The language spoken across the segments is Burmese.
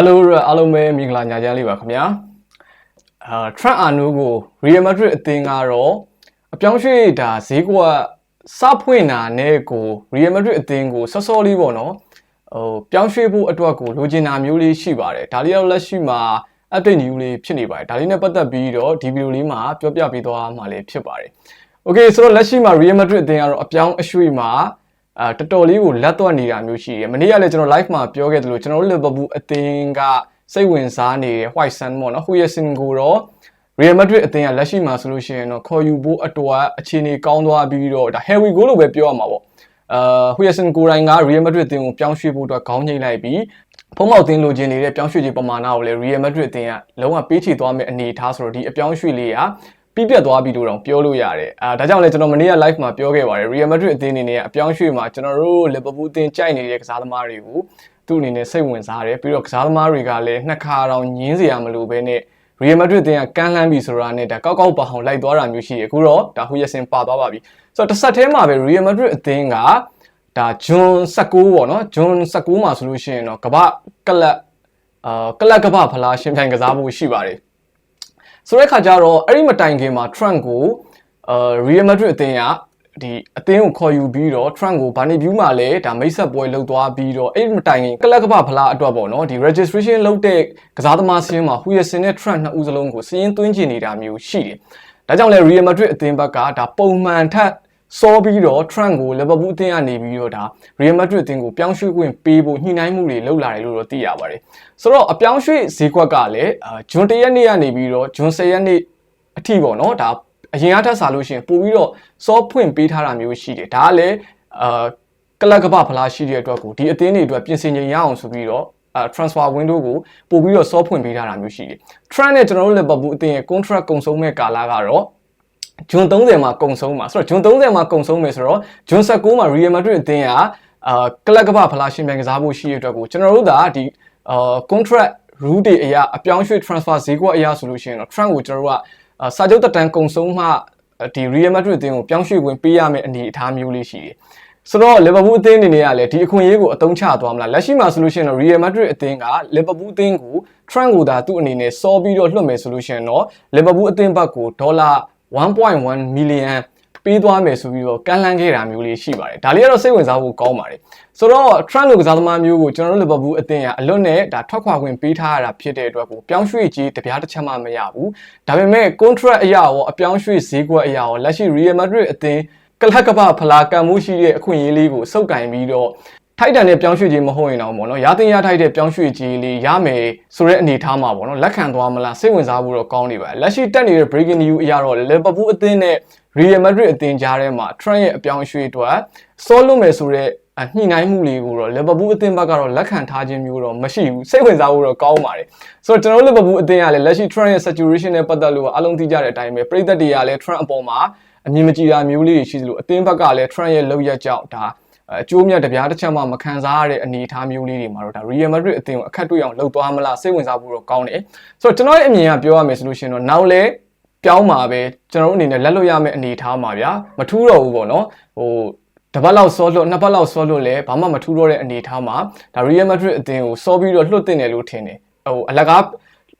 Hello အားလုံးပဲမင်္ဂလာညချမ်းလေးပါခင်ဗျာအာ Trent Arno ကို Real Madrid အသင်းကတော့အပြောင်းရွှေ့ဒါဈေးကွက်စဖွင့်တာနဲ့ကို Real Madrid အသင်းကိုဆော့ဆော့လေးပေါ့နော်ဟိုပြောင်းရွှေ့ဖို့အတွက်ကိုလိုချင်တာမျိုးလေးရှိပါတယ်ဒါလေးတော့လက်ရှိမှာ update new လေးဖြစ်နေပါတယ်ဒါလေးနဲ့ပတ်သက်ပြီးတော့ဒီဗီဒီယိုလေးမှာပြောပြပေးသွားမှာလေးဖြစ်ပါတယ် Okay ဆိုတော့လက်ရှိမှာ Real Madrid အသင်းကတော့အပြောင်းအရွှေ့မှာ အာတော်တော်လေးကိုလက်သွက်နေတာမျိုးရှိတယ်။မနေ့ကလည်းကျွန်တော် live မှာပြောခဲ့သလိုကျွန်တော်တို့ Liverpool အသင်းကစိတ်ဝင်စားနေတဲ့ White Sun ပေါ့နော်။ဟူယဆင်ကိုတော့ Real Madrid အသင်းကလက်ရှိမှာဆိုလို့ရှိရင်တော့ခေါ်ယူဖို့အတွက်အခြေအနေကောင်းသွားပြီးတော့ဒါ Harry Goal လို့ပဲပြောရမှာပေါ့။အာဟူယဆင်ကိုတိုင်းက Real Madrid အသင်းကိုပြောင်းရွှေ့ဖို့အတွက်ခေါင်းငိမ့်လိုက်ပြီးဖုံးမောက်တင်လိုချင်နေတဲ့ပြောင်းရွှေ့ခြင်းပမာဏကိုလည်း Real Madrid အသင်းကလုံးဝပေးချေသွားမယ့်အနေအထားဆိုတော့ဒီအပြောင်းရွှေ့လေးက ပြပြတ်သွားပြီလို့တော့ပြောလို့ရတယ်အာဒါကြောင့်လည်းကျွန်တော်မနေ့က live မှာပြောခဲ့ပါတယ် Real Madrid အသင်းအနေနဲ့အပြောင်းရွှေ့မှာကျွန်တော်တို့ Liverpool အသင်းကြိုက်နေတဲ့ကစားသမားတွေကိုသူ့အနေနဲ့စိတ်ဝင်စားတယ်ပြီးတော့ကစားသမားတွေကလည်းနှစ်ခါတောင်ညင်းစရာမလိုဘဲနဲ့ Real Madrid အသင်းကကမ်းလှမ်းပြီဆိုတာနဲ့ဒါကောက်ကောက်ပါအောင်လိုက်သွားတာမျိုးရှိတယ်အခုတော့ဒါဟူယဆင်ပါသွားပါပြီဆိုတော့တစ်ဆက်တည်းမှာပဲ Real Madrid အသင်းကဒါဂျွန်16ပေါ့နော်ဂျွန်16မှာဆိုလို့ရှိရင်တော့ကမ္ဘာကလပ်အာကလပ်ကမ္ဘာဖလားရှင်ပြိုင်ကစားဖို့ရှိပါတယ် ဆိုတဲ့ခါကျတော့အဲ့ဒီမတိုင်ခင်မှာ Trump ကိုအာ Real Madrid အသင်းကဒီအသင်းကိုခေါ်ယူပြီးတော့ Trump ကိုဘာနေဗျူးမှာလဲဒါမိတ်ဆက်ပွဲလုပ်သွားပြီးတော့အဲ့ဒီမတိုင်ခင်ကလပ်ကပဖလားအတွက်ပေါ့နော်ဒီ registration လုပ်တဲ့ကစားသမားစင်းမှာဟူယဆင်နဲ့ Trump နှစ်ဦးစလုံးကိုစရင်သွင်းကျင်နေတာမျိုးရှိတယ်။ဒါကြောင့်လဲ Real Madrid အသင်းဘက်ကဒါပုံမှန်ထက် စောပြီးတော့ Trump ကို Liverpool အသင်းကနေပြီးတော့ဒါ Real Madrid အသင်းကိုပြောင်းရွှေ့ခွင့်ပေးဖို့ညှိနှိုင်းမှုတွေလုပ်လာတယ်လို့တော့သိရပါတယ်။ဆိုတော့အပြောင်းရွှေ့ဈေးကွက်ကလည်းအာဂျွန်၁ရက်နေ့ကနေပြီးတော့ဂျွန်၁၀ရက်နေ့အထိပေါ့နော်ဒါအရင်အထက်စားလို့ရှိရင်ပို့ပြီးတော့စောဖွင့်ပေးထားတာမျိုးရှိတယ်ဒါကလည်းအာကလပ်ကပဖလားရှိတဲ့အတွက်ကိုဒီအသင်းတွေအတွက်ပြင်ဆင်ချိန်ရအောင်ဆိုပြီးတော့အာ transfer window ကိုပို့ပြီးတော့စောဖွင့်ပေးထားတာမျိုးရှိတယ် Trent နဲ့ကျွန်တော်တို့ Liverpool အသင်းရဲ့ contract ကုန်ဆုံးမဲ့ကာလကတော့ ဂျွန်30မှာကုန်ဆုံးမှာဆိုတော့ဂျွန်30မှာကုန်ဆုံးမယ်ဆိုတော့ဂျွန်19မှာ Real Madrid အသင်းကအာကလပ်ကပဖလားရှင်ပြိုင်ကစားဖို့ရှိတဲ့အတွက်ကိုကျွန်တော်တို့ကဒီအာ contract rule တွေအရာအပြောင်းရွှေ့ transfer ဈေးကွက်အရာဆိုလို့ရှိရင်တော့ Trent ကိုကျွန်တော်တို့ကအာစာချုပ်တက်တန်းကုံဆုံးမှဒီ Real Madrid အသင်းကိုပြောင်းရွှေ့ဝင်ပေးရမယ့်အနေအထားမျိုးလေးရှိတယ်။ဆိုတော့ Liverpool အသင်းအနေနဲ့ကလည်းဒီအခွင့်အရေးကိုအသုံးချသွားမလားလက်ရှိမှာဆိုလို့ရှိရင်တော့ Real Madrid အသင်းက Liverpool အသင်းကို Trent ကိုသာသူ့အနေနဲ့စောပြီးတော့လွှတ်မယ်ဆိုလို့ရှိရင်တော့ Liverpool အသင်းဘက်ကိုဒေါ်လာ 1.1 million ပေးသွားမယ်ဆိုပြီးတော့ကန့်လန့်ခဲ့တာမျိုးလေးရှိပါတယ်ဒါလေးကတော့စိတ်ဝင်စားဖို့ကောင်းပါတယ်ဆိုတော့ Trent လိုကစားသမားမျိုးကိုကျွန်တော်တို့ Liverpool အသင်းကအလွတ်နဲ့ဒါထွက်ခွာခွင့်ပေးထားရတာဖြစ်တဲ့အတွက်ကိုပြောင်းရွှေ့ကြီးတပြားတစ်ချက်မှမရဘူးဒါပေမဲ့ contract အရာရောအပြောင်းရွှေ့ဈေးကွက်အရာရောလက်ရှိ Real Madrid အသင်းကလပ်ကပဖလားကံမှုရှိတဲ့အခွင့်အရေးလေးကိုစုပ်ကင်ပြီးတော့ ထိုက်တန်တဲ့ပြောင်းရွှေ့ခြင်းမဟုတ်ရင်တော့ပေါ့နော်ရာသင်ရထိုက်တဲ့ပြောင်းရွှေ့ခြင်းလေးရမယ်ဆိုတဲ့အနေအထားမှာပေါ့နော်လက်ခံသွားမလားစိတ်ဝင်စားဖို့တော့ကောင်းနေပါလက်ရှိတက်နေတဲ့ breaking news အရာတော့ Liverpool အသင်းနဲ့ Real Madrid အသင်းကြားထဲမှာ Trent ရဲ့အပြောင်းအရွှေ့အတွက်စောလွတ်မယ်ဆိုတဲ့ညှိနှိုင်းမှုလေးကိုတော့ Liverpool အသင်းဘက်ကတော့လက်ခံထားခြင်းမျိုးတော့မရှိဘူးစိတ်ဝင်စားဖို့တော့ကောင်းပါတယ်ဆိုတော့ကျွန်တော်တို့ Liverpool အသင်းကလည်းလက်ရှိ Trent ရဲ့ saturation နဲ့ပတ်သက်လို့အလုံးသိကြတဲ့အတိုင်းပဲပြည်သက်တွေကလည်း Trent အပေါ်မှာအမြင်မကြည်တာမျိုးလေးရှိသလိုအသင်းဘက်ကလည်း Trent ရဲ့လောက်ရက်ကြောင့်ဒါ အကျိုးမြတ်တပြားတစ်ချက်မှမခံစားရတဲ့အနေအထားမျိုးလေးတွေမှာတော့ဒါ Real Madrid အသင်းကိုအခက်တွေ့အောင်လှုပ်သွားမလားစိတ်ဝင်စားဖို့တော့ကောင်းတယ်ဆိုတော့ကျွန်တော်ရဲ့အမြင်ကပြောရမယ်ဆိုလို့ရှိရင်တော့နောက်လဲပြောင်းမှာပဲကျွန်တော်တို့အနေနဲ့လက်လွတ်ရမယ့်အနေအထားမှာဗျာမထူးတော့ဘူးပေါ့နော်ဟိုတပတ်လောက်စောလွတ်နှစ်ပတ်လောက်စောလွတ်လဲဘာမှမထူးတော့တဲ့အနေအထားမှာဒါ Real Madrid အသင်းကိုစောပြီးတော့လွှတ်တင်တယ်လို့ထင်တယ်ဟိုအလကား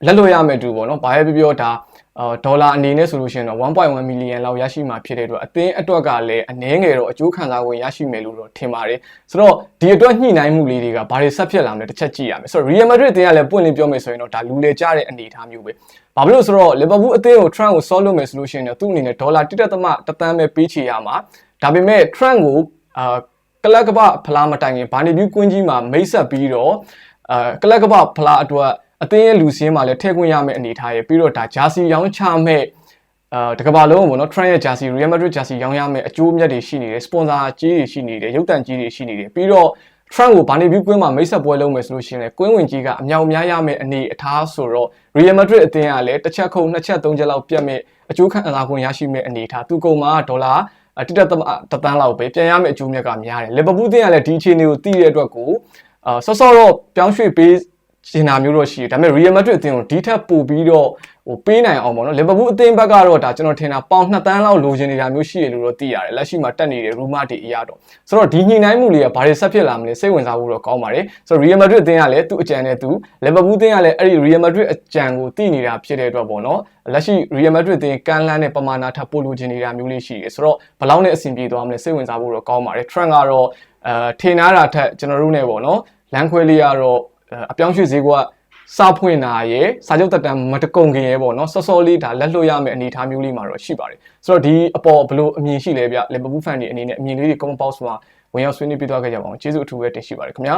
လက်လွတ်ရမယ့်တူပေါ့နော်ဘာပဲပြောပြောဒါ အာဒေါ်လာအနေနဲ့ဆိုလို့ရှိရင်တော့1.1 million လောက်ရရှိမှာဖြစ်တဲ့အတွက်အသင်းအတွက်ကလည်းအနည်းငယ်တော့အကျိုးခံစား권ရရှိမယ်လို့တော့ထင်ပါတယ်ဆိုတော့ဒီအတွက်ညှိနှိုင်းမှုလေးတွေကဘာတွေဆက်ဖြစ်လာမလဲတစ်ချက်ကြည့်ရမယ်ဆိုတော့ Real Madrid အသင်းကလည်းပွင့်လင်းပြောမယ်ဆိုရင်တော့ဒါလူလေကြတဲ့အနေအထားမျိုးပဲဘာဖြစ်လို့ဆိုတော့ Liverpool အသင်းကို Trent ကိုဆော့လို့မယ်ဆိုလို့ရှိရင်တော့သူ့အနေနဲ့ဒေါ်လာ1.3တသန်းပဲပေးချေရမှာဒါပေမဲ့ Trent ကိုအာကလပ်ကပဖလားမတိုင်ခင်ဘာနေပြီးကွင်းကြီးမှာမိတ်ဆက်ပြီးတော့အာကလပ်ကပဖလားအတွက် အသင်းရဲ့လူစင်းမှာလည်းထည့်ခွင့်ရမယ့်အနေအထားရပြီးတော့ဒါဂျာစီရောင်းချမဲ့အာတကဘာလုံးပေါ့နော် Trent ရဲ့ jersey Real Madrid jersey ရောင်းရမယ်အကျိုးမြတ်တွေရှိနေတယ် sponsor ကြီးတွေရှိနေတယ်ရုပ်တံကြီးတွေရှိနေတယ်ပြီးတော့ Trent ကိုဘာနေပြီးကွင်းမှာမိတ်ဆက်ပွဲလုပ်မယ်ဆိုလို့ရှိရင်လည်းကွင်းဝင်ကြီးကအမြောက်များရမယ်အနေအထားဆိုတော့ Real Madrid အသင်းကလည်းတစ်ချက်ခုံနှစ်ချက်သုံးချက်လောက်ပြတ်မဲ့အကျိုးခံစား권ရရှိမဲ့အနေအထားသူကုန်မှာဒေါ်လာတိတက်တတန်းလောက်ပဲပြန်ရမယ့်အကျိုးမြတ်ကများတယ်လီဗာပူးအသင်းကလည်းဒီအခြေအနေကိုသိတဲ့အတွက်ကိုအာဆော့ဆော့တော့ပြောင်းရွှေ့ပေး ကျင်တာမျိုးတော့ရှိတယ်ဒါပေမဲ့ Real Madrid အသင်းကိုဒီထက်ပိုပြီးတော့ဟဟိုပေးနိုင်အောင်ပေါ့နော်လီဗာပူးအသင်းဘက်ကတော့ဒါကျွန်တော်ထင်တာပေါင်2တန်းလောက်လိုချင်နေတာမျိုးရှိရလို့တော့သိရတယ်လက်ရှိမှာတက်နေတဲ့ rumor တွေအရတော့ဆိုတော့ဒီညှိနှိုင်းမှုလေးကဘာတွေဆက်ဖြစ်လာမလဲစိတ်ဝင်စားဖို့တော့ကောင်းပါတယ်ဆိုတော့ Real Madrid အသင်းကလည်းသူ့အကြံနဲ့သူလီဗာပူးအသင်းကလည်းအဲ့ဒီ Real Madrid အကြံကိုသိနေတာဖြစ်တဲ့အတွက်ပေါ့နော်လက်ရှိ Real Madrid အသင်းကမ်းလှမ်းတဲ့ပမာဏထပ်ပို့လိုချင်နေတာမျိုးလေးရှိတယ်ဆိုတော့ဘယ်လောက်နဲ့အဆင်ပြေသွားမလဲစိတ်ဝင်စားဖို့တော့ကောင်းပါတယ် Trent ကတော့အဲထင်ထားတာထက်ကျွန်တော်တို့ ਨੇ ပေါ့နော်လမ်းခွဲလေးကတော့ အပြောင်းရွှေ့ဈေးကစဖွင့်တာရယ်စာချုပ်တက်တမ်းမတကုံခင်ရယ်ပေါ့နော်စောစောလေးဒါလက်လွတ်ရမယ့်အနေအထားမျိုးလေးမှာတော့ရှိပါတယ်ဆိုတော့ဒီအပေါ်ဘလို့အမြင်ရှိလဲဗျလီဗာပူးဖန်တွေအနေနဲ့အမြင်လေးတွေ comment box မှာဝင်ရောက်ဆွေးနွေးပြသွားခဲ့ကြပါအောင်ကျေးဇူးအထူးပဲတင်ရှိပါတယ်ခင်ဗျာ